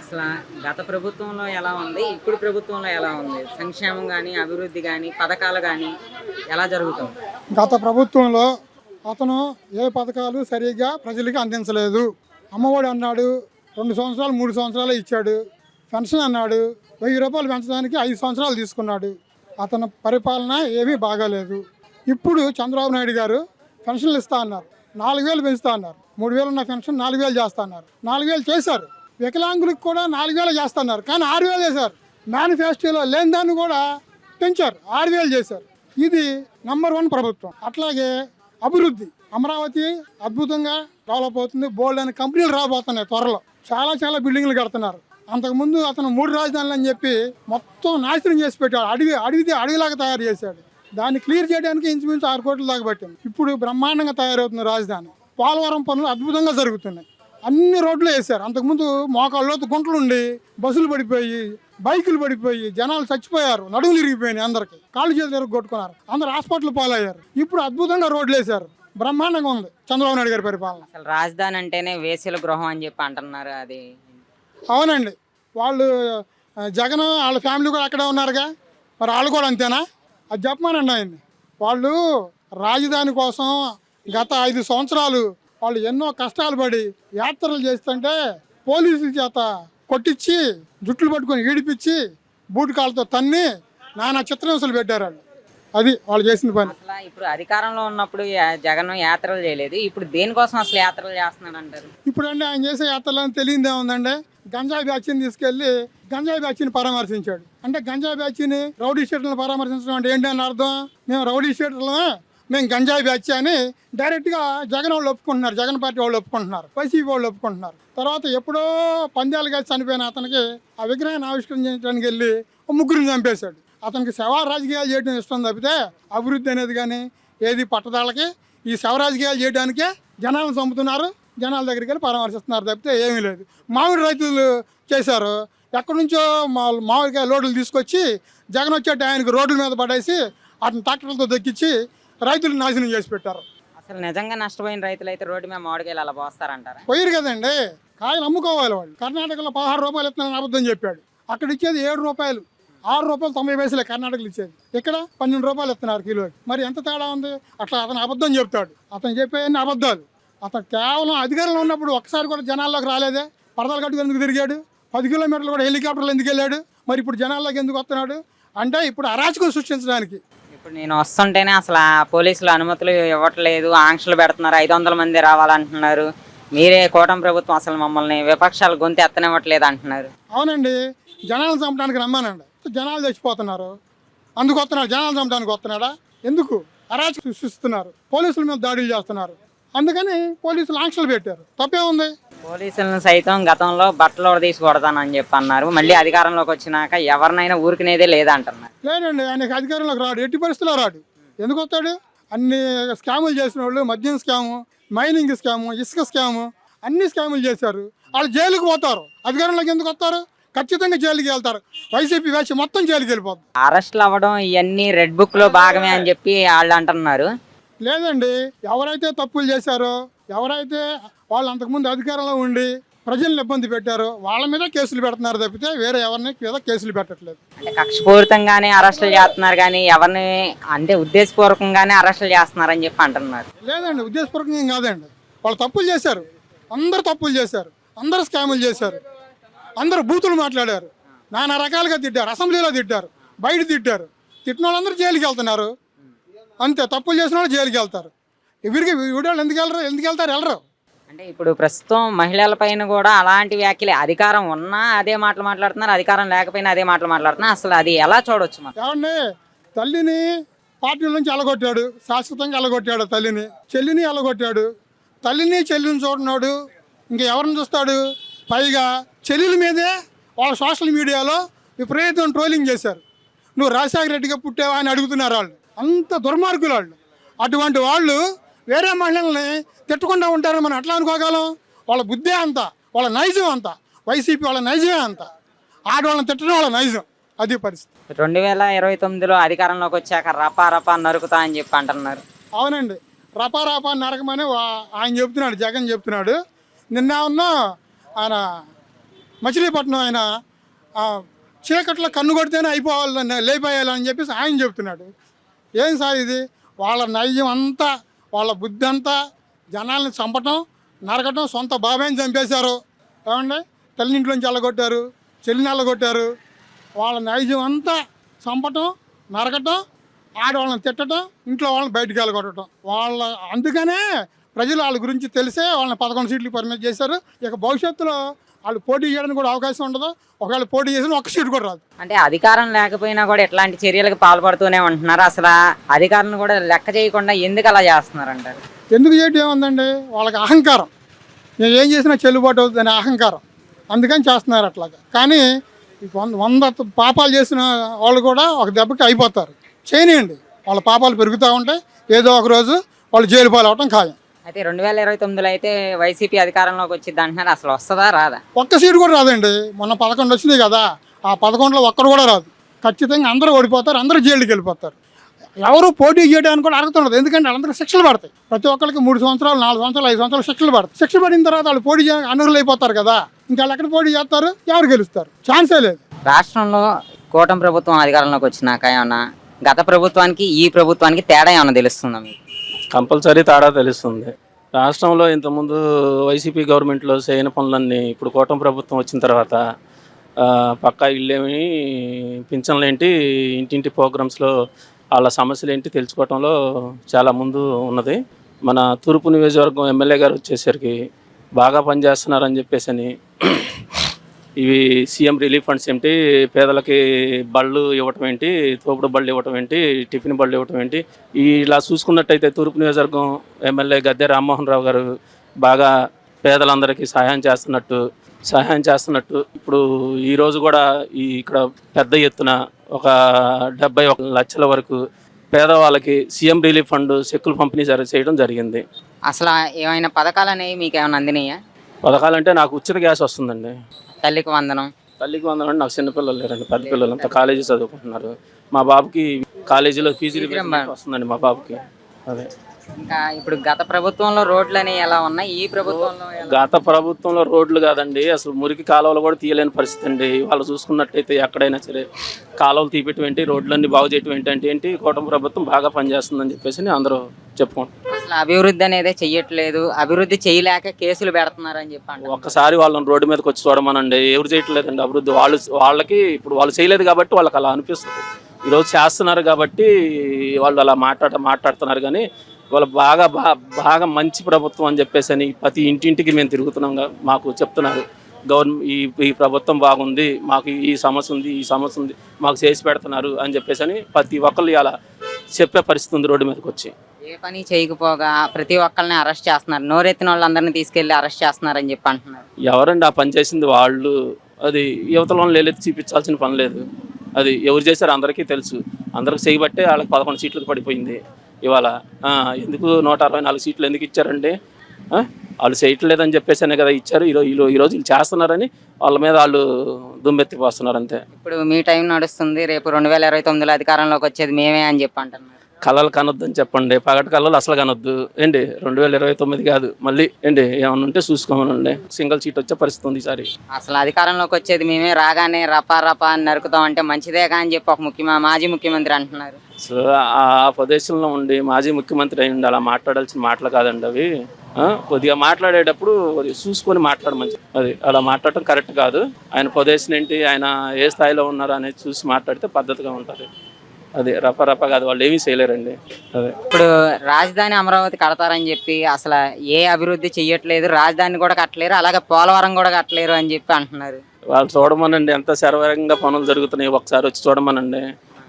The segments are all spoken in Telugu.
అసలు గత ప్రభుత్వంలో ఎలా ఉంది ఇప్పుడు ప్రభుత్వంలో ఎలా ఉంది? సంక్షేమం కానీ అభివృద్ధి కానీ పథకాలు కానీ ఎలా జరుగుతుంది గత ప్రభుత్వంలో అతను ఏ పథకాలు సరిగ్గా ప్రజలకి అందించలేదు. అమ్మఒడి అన్నాడు రెండు సంవత్సరాలు మూడు సంవత్సరాలు ఇచ్చాడు. పెన్షన్ అన్నాడు వెయ్యి రూపాయలు పెంచడానికి ఐదు సంవత్సరాలు తీసుకున్నాడు. అతని పరిపాలన ఏమీ బాగాలేదు. ఇప్పుడు చంద్రబాబు నాయుడు గారు పెన్షన్లు ఇస్తా అన్నారు. నాలుగు వేలు పెంచుతా అన్నారు. మూడు వేలు ఉన్న పెన్షన్ నాలుగు వేలు చేస్తా అన్నారు. నాలుగు వేలు చేశారు. వికలాంగులకు కూడా నాలుగు వేలు చేస్తున్నారు. కానీ ఆరు వేలు చేశారు. మేనిఫెస్టోలో లేని దాన్ని కూడా పెంచారు. ఆరు వేలు చేశారు. ఇది నంబర్ వన్ ప్రభుత్వం. అట్లాగే అభివృద్ధి. అమరావతి అద్భుతంగా డెవలప్ అవుతుంది. బోల్డ్ అనే కంపెనీలు రాబోతున్నాయి త్వరలో. చాలా చాలా బిల్డింగ్లు కడుతున్నారు. అంతకుముందు అతను మూడు రాజధానులు అని చెప్పి మొత్తం నాశనం చేసి పెట్టాడు. అడవి అడవిది అడవిలాగా తయారు చేశాడు. దాన్ని క్లియర్ చేయడానికి ఇంచుమించు ఆరు కోట్ల దాకా పట్టింది. ఇప్పుడు బ్రహ్మాండంగా తయారవుతుంది రాజధాని. పోలవరం పనులు అద్భుతంగా జరుగుతున్నాయి. అన్ని రోడ్లు వేశారు. అంతకుముందు మోకాళ్ళలోతు గుంటలు ఉండి బస్సులు పడిపోయి బైకులు పడిపోయి జనాలు చచ్చిపోయారు. నడుములు ఇరిగిపోయినాయి అందరికి. కాళ్ళు చేతులు కొట్టుకున్నారు. అందరు హాస్పిటల్ పాలయ్యారు. ఇప్పుడు అద్భుతంగా రోడ్లు వేశారు. బ్రహ్మాండంగా ఉంది. చంద్రబాబు నాయుడు గారి పరిపాలన. అసలు రాజధాని అంటేనే వేసల గృహం అని చెప్పి అంటున్నారు అది. అవునండి. వాళ్ళు జగన్ వాళ్ళ ఫ్యామిలీ కూడా అక్కడే ఉన్నారుగా. మరి వాళ్ళు కూడా అంతేనా? అది చెప్పమానండి ఆయన్ని. వాళ్ళు రాజధాని కోసం గత ఐదు సంవత్సరాలు వాళ్ళు ఎన్నో కష్టాలు పడి యాత్రలు చేస్తుంటే పోలీసుల చేత కొట్టించి జుట్లు పట్టుకొని ఈడిపించి బూటు కాళ్ళతో తన్ని నానా చిత్రహింసలు పెట్టారు వాళ్ళు. అది వాళ్ళు చేసిన పని. ఇప్పుడు అధికారంలో ఉన్నప్పుడు జగన్ యాత్రలు చేయలేదు. ఇప్పుడు దేనికోసం అసలు యాత్రలు చేస్తున్నాడు అంటారు? ఇప్పుడు అంటే ఆయన చేసే యాత్రలను తెలియదే ఉందండి. గంజాయి బ్యాచ్ని తీసుకెళ్ళి గంజాయి బ్యాచ్ని పరామర్శించాడు. అంటే గంజాయి బ్యాచ్ని రౌడీ షీటర్లను పరామర్శించడం అంటే ఏంటి అని అర్థం? మేము రౌడీ షీటర్లమే మేము గంజాయి బ్యాచ్ అని డైరెక్ట్గా జగన్ వాళ్ళు ఒప్పుకుంటున్నారు. జగన్ పార్టీ వాళ్ళు ఒప్పుకుంటున్నారు. వైసీపీ వాళ్ళు ఒప్పుకుంటున్నారు. తర్వాత ఎప్పుడో పందాలు కలిసి చనిపోయిన అతనికి ఆ విగ్రహాన్ని ఆవిష్కరించడానికి వెళ్ళి ముగ్గురిని చంపేశాడు. అతనికి శవ రాజకీయాలు చేయడం ఇష్టం తప్పితే అభివృద్ధి అనేది కానీ ఏది పట్టదాలకి ఈ శవ రాజకీయాలు చేయడానికే జనాలను చంపుతున్నారు. జనాల దగ్గరికి వెళ్ళి పరామర్శిస్తున్నారు తప్పితే ఏమీ లేదు. మామిడి రైతులు చేశారు. ఎక్కడి నుంచో మా మామిడికాయ లోడ్లు తీసుకొచ్చి జగన్ వచ్చే టయానికి రోడ్ల మీద పడేసి అతను ట్రాక్టర్లతో దక్కించి రైతులు నాశనం చేసి పెట్టారు. అసలు నిజంగా నష్టపోయిన రైతులు అయితే రోడ్డు మీద మామిడికాయలు అలా పోస్తారంటారా? పోయారు కదండి కాయలు అమ్ముకోవాలి వాళ్ళు. కర్ణాటకలో పదహారు రూపాయలు ఇస్తున్నాను అబద్ధం చెప్పాడు. అక్కడ ఇచ్చేది ఏడు రూపాయలు ఆరు రూపాయలు తొంభై పైసలే కర్ణాటకలో ఇచ్చేది. ఇక్కడ పన్నెండు రూపాయలు ఇస్తున్నారు కిలో మరి ఎంత తేడా ఉంది? అట్లా అతను అబద్ధం చెప్తాడు. అతను చెప్పేవన్నీ అబద్ధాలు. అతను కేవలం అధికారంలో ఉన్నప్పుడు ఒక్కసారి కూడా జనాల్లోకి రాలేదే. పరదాలు కట్టుకుని ఎందుకు తిరిగాడు. పది కిలోమీటర్లు కూడా హెలికాప్టర్లు ఎందుకు వెళ్ళాడు? మరి ఇప్పుడు జనాల్లోకి ఎందుకు వస్తున్నాడు? అంటే ఇప్పుడు అరాచకం సృష్టించడానికి ఇప్పుడు నేను వస్తుంటేనే అసలు ఆ పోలీసులు అనుమతులు ఇవ్వట్లేదు ఆంక్షలు పెడుతున్నారు ఐదు వందల మంది రావాలంటున్నారు. మీరే కూటమి ప్రభుత్వం అసలు మమ్మల్ని విపక్షాలు గొంతు ఎత్తనివ్వట్లేదు అంటున్నారు. అవునండి జనాలను చంపడానికి రమ్మానండి. జనాలు చచ్చిపోతున్నారు. అందుకు వస్తున్నారు జనాలు చంపడానికి వస్తున్నాడా? ఎందుకు? అరాచక సృష్టిస్తున్నారు. పోలీసుల మీద దాడులు చేస్తున్నారు. అందుకని పోలీసులు ఆంక్షలు పెట్టారు. తప్పే ఉంది. పోలీసులను సైతం గతంలో బట్టలు తీసి కొడతానని చెప్పి అన్నారు. మళ్ళీ అధికారంలోకి వచ్చినాక ఎవరినైనా ఊరికినేదే లేదంటున్నారు. లేదండి ఆయనకి అధికారంలోకి రాడు. ఎట్టి పరిస్థితుల్లో రాడు. ఎందుకు వస్తాడు? అన్ని స్కాములు చేసిన వాళ్ళు మద్యం స్కాము మైనింగ్ స్కాము ఇసుక స్కాము అన్ని స్కాములు చేశారు. వాళ్ళు జైలుకి పోతారు. అధికారంలోకి ఎందుకు వస్తారు? ఖచ్చితంగా జైలుకి వెళ్తారు. వైసీపీ వేసి మొత్తం జైలుకి వెళ్ళిపోతారు అరెస్టులు అవ్వడం ఇవన్నీ రెడ్ బుక్లో భాగమే అని చెప్పి వాళ్ళు అంటున్నారు. లేదండి ఎవరైతే తప్పులు చేశారో ఎవరైతే వాళ్ళు అంతకుముందు అధికారంలో ఉండి ప్రజల్ని ఇబ్బంది పెట్టారో వాళ్ళ మీద కేసులు పెడుతున్నారు తప్పితే వేరే ఎవరిని మీద కేసులు పెట్టట్లేదు. అంటే కక్షపూరితంగానే అరెస్టులు చేస్తున్నారు కానీ ఎవరిని అంటే ఉద్దేశపూర్వకంగానే అరెస్టులు చేస్తున్నారని చెప్పి అంటున్నారు. లేదండి ఉద్దేశపూర్వకంగా ఏం కాదండి. వాళ్ళు తప్పులు చేశారు. అందరు తప్పులు చేశారు. అందరు స్కాములు చేశారు. అందరు బూతులు మాట్లాడారు. నానా రకాలుగా తిట్టారు. అసెంబ్లీలో తిట్టారు. బయట తిట్టారు. తిట్టిన వాళ్ళందరూ జైలుకి వెళ్తున్నారు అంతే తప్పులు చేసిన వాళ్ళు జైలుకి వెళ్తారు. వీరికి వీడియోలు ఎందుకు వెళ్ళరు? ఎందుకు వెళ్తారు? వెళ్ళరు. అంటే ఇప్పుడు ప్రస్తుతం మహిళల పైన కూడా అలాంటి వ్యాఖ్యలు అధికారం ఉన్నా అదే మాటలు మాట్లాడుతున్నారు అధికారం లేకపోయినా అదే మాటలు మాట్లాడుతున్నారు. అసలు అది ఎలా చూడొచ్చు మనం? ఏమండి తల్లిని పార్టీల నుంచి అలగొట్టాడు శాశ్వతంగా అలగొట్టాడు తల్లిని. చెల్లిని అలగొట్టాడు తల్లిని చెల్లిని చూడన్నాడు ఇంకా ఎవరిని చూస్తాడు? పైగా చెల్లెల మీదే వాళ్ళ సోషల్ మీడియాలో విపరీతం ట్రోలింగ్ చేశారు. నువ్వు రాజశేఖర రెడ్డిగా పుట్టావా అని అడుగుతున్నారు వాళ్ళు. అంత దుర్మార్గులు వాళ్ళు. అటువంటి వాళ్ళు వేరే మహిళల్ని తిట్టకుండా ఉంటారని మనం ఎట్లా అనుకోగలం? వాళ్ళ బుద్ధే అంత వాళ్ళ నైజం అంత వైసీపీ వాళ్ళ నైజమే అంత. ఆడవాళ్ళని తిట్టడం వాళ్ళ నైజం. అది పరిస్థితి. రెండు వేల ఇరవై తొమ్మిదిలో అధికారంలోకి వచ్చాక రపా రపా నరుకుతా అని చెప్పి అంటున్నారు. అవునండి. రపా రపా నరకమని ఆయన చెప్తున్నాడు జగన్ చెప్తున్నాడు. నిన్న ఉన్న ఆయన మచిలీపట్నం ఆయన చీకట్లో కన్ను కొడితేనే అయిపోవాలని లేపేయాలని చెప్పేసి ఆయన చెప్తున్నాడు. ఏం సార్ ఇది? వాళ్ళ నైజం అంతా వాళ్ళ బుద్ధి అంతా జనాల్ని చంపటం నరకటం సొంత బాబాయిని చంపేశారు. ఏమండి? తల్లింట్లోంచి వెళ్ళగొట్టారు చెల్లిని వెళ్ళగొట్టారు వాళ్ళ నైజం అంతా చంపటం నరకటం ఆడవాళ్ళని తిట్టడం ఇంట్లో వాళ్ళని బయటికి వెళ్ళగొట్టడం వాళ్ళ అందుకనే ప్రజలు వాళ్ళ గురించి తెలిసే వాళ్ళని పదకొండు సీట్లు పరిమితి చేశారు. ఇక భవిష్యత్తులో వాళ్ళు పోటీ చేయడానికి కూడా అవకాశం ఉండదు. ఒకవేళ పోటీ చేసిన ఒక్క సీటు కూడా రాదు. అంటే అధికారం లేకపోయినా కూడా ఇట్లాంటి చర్యలకు పాల్పడుతూనే ఉంటున్నారు. అసలు అధికారులను కూడా లెక్క చేయకుండా ఎందుకు అలా చేస్తున్నారు అంటారు ఎందుకు చేయటం ఏముందండి? వాళ్ళకి అహంకారం. నేను ఏం చేసినా చెల్లుబాటు అవుతుందని అహంకారం. అందుకని చేస్తున్నారు అట్లాగా. కానీ వంద వంద పాపాలు చేసిన వాళ్ళు కూడా ఒక దెబ్బకి అయిపోతారు. చేయనియండి. వాళ్ళ పాపాలు పెరుగుతూ ఉంటాయి. ఏదో ఒక రోజు వాళ్ళు జైలు పాలవటం ఖాయం. అయితే రెండు వేల ఇరవై తొమ్మిదిలో అయితే వైసీపీ అధికారంలోకి వచ్చింది అంటున్నారు అసలు వస్తుందా రాదా? ఒక్క సీటు కూడా రాదండి. మొన్న పదకొండు వచ్చింది కదా ఆ పదకొండులో ఒక్కడు కూడా రాదు. ఖచ్చితంగా అందరూ ఓడిపోతారు అందరూ జైలుకి వెళ్ళిపోతారు. ఎవరు పోటీ చేయడానికి కూడా అడుగుతున్నారు ఎందుకంటే వాళ్ళందరికీ శిక్షలు పడతాయి. ప్రతి ఒక్కరికి మూడు సంవత్సరాలు నాలుగు సంవత్సరాలు ఐదు సంవత్సరాలు శిక్షలు పడతాయి. శిక్ష పడిన తర్వాత వాళ్ళు పోటీ చేయ అనర్హులు అయిపోతారు కదా. ఇంకా వాళ్ళు ఎక్కడ పోటీ చేస్తారు? ఎవరు గెలుస్తారు? ఛాన్సే లేదు. రాష్ట్రంలో కూటమి ప్రభుత్వం అధికారంలోకి వచ్చినాక ఏమన్నా గత ప్రభుత్వానికి ఈ ప్రభుత్వానికి తేడా ఏమన్నా తెలుస్తుందా మీకు? కంపల్సరీ తేడా తెలుస్తుంది. రాష్ట్రంలో ఇంతకుముందు వైసీపీ గవర్నమెంట్లో చేయని పనులన్నీ ఇప్పుడు కూటమి ప్రభుత్వం వచ్చిన తర్వాత పక్కా ఇల్లేమి పింఛన్లేంటి ఇంటింటి ప్రోగ్రామ్స్లో వాళ్ళ సమస్యలు ఏంటి తెలుసుకోవడంలో చాలా ముందు ఉన్నది. మన తూర్పు నియోజకవర్గం ఎమ్మెల్యే గారు వచ్చేసరికి బాగా పనిచేస్తున్నారని చెప్పేసి అని ఇవి సీఎం రిలీఫ్ ఫండ్స్ ఏంటి పేదలకి బళ్ళు ఇవ్వటం ఏంటి తోపుడు బళ్ళు ఇవ్వటం ఏంటి టిఫిన్ బళ్ళు ఇవ్వటం ఏంటి ఇలా చూసుకున్నట్టయితే తూర్పు నియోజకవర్గం ఎమ్మెల్యే గద్దె రామ్మోహన్ రావు గారు బాగా పేదలందరికీ సహాయం చేస్తున్నట్టు సహాయం చేస్తున్నట్టు ఇప్పుడు ఈ రోజు కూడా ఈ ఇక్కడ పెద్ద ఎత్తున ఒక డెబ్బై ఒక లక్షల వరకు పేదవాళ్ళకి సీఎం రిలీఫ్ ఫండ్ చెక్కులు పంపిణీ చేయడం జరిగింది. అసలు ఏమైనా పథకాలు అనేవి మీకు ఏమైనా అందినాయా? పథకాలంటే నాకు ఉచిత గ్యాస్ వస్తుందండి. తల్లికి వందనం. తల్లికి వందనంటే నాకు చిన్నపిల్లలు లేరండి పెద్ద పిల్లలు. అంతా కాలేజీ చదువుకుంటున్నారు. మా బాబుకి కాలేజీలో ఫీజు వస్తుందండి మా బాబుకి. అదే. ఇంకా ఇప్పుడు గత ప్రభుత్వంలో రోడ్లు అనేవి ఎలా ఉన్నాయి? ఈ ప్రభుత్వంలో గత ప్రభుత్వంలో రోడ్లు కాదండి అసలు మురికి కాలువలు కూడా తీయలేని పరిస్థితి అండి. వాళ్ళు చూసుకున్నట్టయితే ఎక్కడైనా సరే కాలువలు తీపెట్టం ఏంటి రోడ్లన్నీ బాగు చేయటం ఏంటి అంటే ఏంటి కూటమి ప్రభుత్వం బాగా పనిచేస్తుందని చెప్పేసి అందరూ చెప్పుకుంటారు అసలు అభివృద్ధి అనేది చెయ్యట్లేదు. అభివృద్ధి చేయలేక కేసులు పెడుతున్నారు అని ఒక్కసారి వాళ్ళని రోడ్డు మీదకి వచ్చి చూడమనండి. ఎవరు చేయట్లేదండి అభివృద్ధి. వాళ్ళు వాళ్ళకి ఇప్పుడు వాళ్ళు చేయలేదు కాబట్టి వాళ్ళకి అలా అనిపిస్తుంది. ఈరోజు చేస్తున్నారు కాబట్టి వాళ్ళు అలా మాట్లాడ మాట్లాడుతున్నారు కానీ వాళ్ళు బాగా బాగా మంచి ప్రభుత్వం అని చెప్పేసి అని ప్రతి ఇంటింటికి మేము తిరుగుతున్నాం మాకు చెప్తున్నారు. గవర్నమెంట్ ఈ ఈ ప్రభుత్వం బాగుంది మాకు ఈ సమస్య ఉంది ఈ సమస్య ఉంది మాకు చేసి పెడుతున్నారు అని చెప్పేసి అని ప్రతి ఒక్కళ్ళు అలా చెప్పే పరిస్థితి ఉంది రోడ్డు మీదకి వచ్చి. ఏ పని చేయకపోగా ప్రతి ఒక్కరిని అరెస్ట్ చేస్తున్నారు. నోరెత్తిన వాళ్ళందరినీ తీసుకెళ్ళి అరెస్ట్ చేస్తున్నారని చెప్పి అంటున్నారు. ఎవరండి ఆ పని చేసింది వాళ్ళు? అది యువతల వాళ్ళు లేలేదు చూపించాల్సిన పని లేదు. అది ఎవరు చేశారు అందరికీ తెలుసు. అందరికి చేయబట్టే వాళ్ళకి పదకొండు సీట్లకు పడిపోయింది. ఇవాళ ఎందుకు నూట అరవై నాలుగు సీట్లు ఎందుకు ఇచ్చారండి? వాళ్ళు చేయట్లేదని చెప్పేసి కదా ఇచ్చారు. ఈరోజు ఈరో- ఈరోజు వీళ్ళు చేస్తున్నారని వాళ్ళ మీద వాళ్ళు దుమ్మెత్తిపోస్తున్నారు అంతే. ఇప్పుడు మీ టైం నడుస్తుంది. రేపు రెండు వేల ఇరవై తొమ్మిదిలో అధికారంలోకి వచ్చేది మేమే అని చెప్పి అంటున్నారు. కళలు కనొద్దని చెప్పండి పగటి కళలు అసలు కనొద్దు. ఏంటి రెండు వేల ఇరవై తొమ్మిది కాదు మళ్ళీ ఏంటి ఏమన్నా ఉంటే చూసుకోమనండి. సింగిల్ సీట్ వచ్చే పరిస్థితి ఉంది ఈసారి. అసలు అధికారంలోకి వచ్చేది మేమే రాగానే రపా రపా అని నరుకుతాం అంటే మంచిదేగా అని చెప్పి ఒక ముఖ్యమ మాజీ ముఖ్యమంత్రి అంటున్నారు. అసలు ఆ ప్రదేశంలో ఉండి మాజీ ముఖ్యమంత్రి అయి ఉండి అలా మాట్లాడాల్సిన మాటలు కాదండి అవి. కొద్దిగా మాట్లాడేటప్పుడు చూసుకొని మాట్లాడడం మంచి అది అలా మాట్లాడటం కరెక్ట్ కాదు. ఆయన ప్రదేశం ఏంటి ఆయన ఏ స్థాయిలో ఉన్నారు అనేది చూసి మాట్లాడితే పద్ధతిగా ఉంటుంది. అది రప రప కాదు వాళ్ళు ఏమీ చేయలేరండి. అదే. ఇప్పుడు రాజధాని అమరావతి కడతారని చెప్పి అసలు ఏ అభివృద్ధి చెయ్యట్లేదు రాజధాని కూడా కట్టలేరు అలాగే పోలవరం కూడా కట్టలేరు అని చెప్పి అంటున్నారు. వాళ్ళు చూడమనండి ఎంత శరవేగంగా పనులు జరుగుతున్నాయి ఒకసారి వచ్చి చూడమనండి.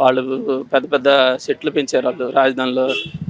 వాళ్ళు పెద్ద పెద్ద సెట్లు పెంచారు వాళ్ళు రాజధానిలో.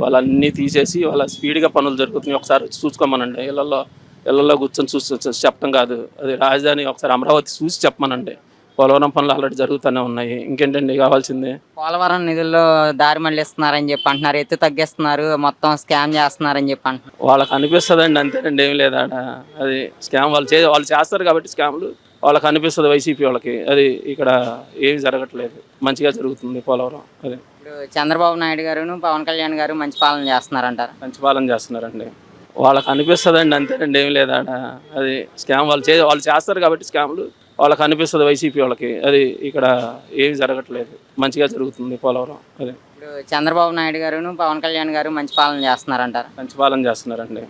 వాళ్ళన్నీ తీసేసి వాళ్ళ స్పీడ్గా పనులు జరుగుతున్నాయి ఒకసారి వచ్చి చూసుకోమనండి. ఇళ్ళల్లో ఇళ్ళల్లో కూర్చొని చూసి చెప్పడం కాదు. అది రాజధాని ఒకసారి అమరావతి చూసి చెప్పమనండి. పోలవరం పనులు ఆల్రెడీ జరుగుతూనే ఉన్నాయి. ఇంకేంటండి కావాల్సింది? పోలవరం నిధుల్లో దారి మళ్ళిస్తున్నారని చెప్పి అంటున్నారు. ఎత్తు తగ్గిస్తున్నారు. మొత్తం స్కామ్ చేస్తున్నారని చెప్పి అంటున్నారు. వాళ్ళకి అనిపిస్తుందండి అంతేనండి. ఏం లేదా. అది స్కామ్ వాళ్ళు చే వాళ్ళు చేస్తారు కాబట్టి స్కామ్లు. వాళ్ళకి అనిపిస్తుంది వైసీపీ వాళ్ళకి. అది ఇక్కడ ఏమి జరగట్లేదు. మంచిగా జరుగుతుంది పోలవరం. అది. చంద్రబాబు నాయుడు గారును పవన్ కళ్యాణ్ గారు మంచి పాలన చేస్తున్నారంటారు? మంచి పాలన చేస్తున్నారండి. వాళ్ళకి అనిపిస్తుందండి అంతేనండి. ఏం లేదా. అది స్కామ్ వాళ్ళు చే వాళ్ళు చేస్తారు కాబట్టి స్కామ్లు. వాళ్ళకి అనిపిస్తుంది వైసీపీ వాళ్ళకి. అది ఇక్కడ ఏమి జరగట్లేదు. మంచిగా జరుగుతుంది పోలవరం. అది. ఇప్పుడు చంద్రబాబు నాయుడు గారును పవన్ కళ్యాణ్ గారు మంచి పాలన చేస్తున్నారంటారు? మంచి పాలన చేస్తున్నారండి.